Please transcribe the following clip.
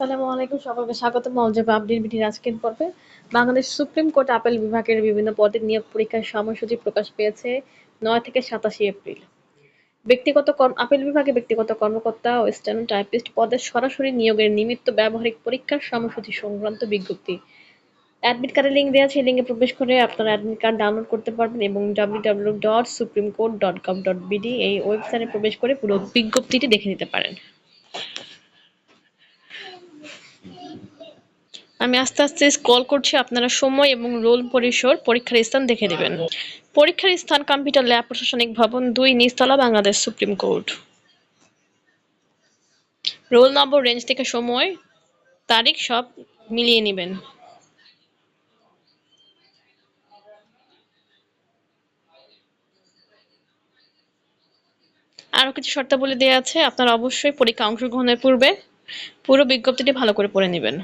আসসালামু আলাইকুম সকলকে স্বাগত মলজাব আপডেট বিটির আজকের পর্বে। বাংলাদেশ সুপ্রিম কোর্ট আপিল বিভাগের বিভিন্ন পদের নিয়োগ পরীক্ষার সময়সূচি প্রকাশ পেয়েছে নয় থেকে সাতাশে এপ্রিল। ব্যক্তিগত আপিল বিভাগে ব্যক্তিগত কর্মকর্তা ও স্টেনো টাইপিস্ট পদে সরাসরি নিয়োগের নিমিত্ত ব্যবহারিক পরীক্ষার সময়সূচি সংক্রান্ত বিজ্ঞপ্তি। অ্যাডমিট কার্ডের লিঙ্ক দেওয়া আছে লিঙ্কে প্রবেশ করে আপনারা অ্যাডমিট কার্ড ডাউনলোড করতে পারবেন এবং W W dot supreme court dot com dot BD এই ওয়েবসাইটে প্রবেশ করে পুরো বিজ্ঞপ্তিটি দেখে নিতে পারেন। আমি আস্তে আস্তে স্ক্রল করছি, আপনারা সময় এবং রোল পরিসর পরীক্ষার স্থান দেখে নেবেন। পরীক্ষার স্থান কম্পিউটার ল্যাব প্রশাসনিক ভবন দুই, নিচতলা, Bangladesh supreme court. Roll number range থেকে সময়, তারিখ সব মিলিয়ে নেবেন। আরও কিছু শর্তাবলী দেওয়া আছে, আপনারা অবশ্যই পরীক্ষা অংশগ্রহণের পূর্বে পুরো বিজ্ঞপ্তিটি ভালো করে পড়ে নেবেন।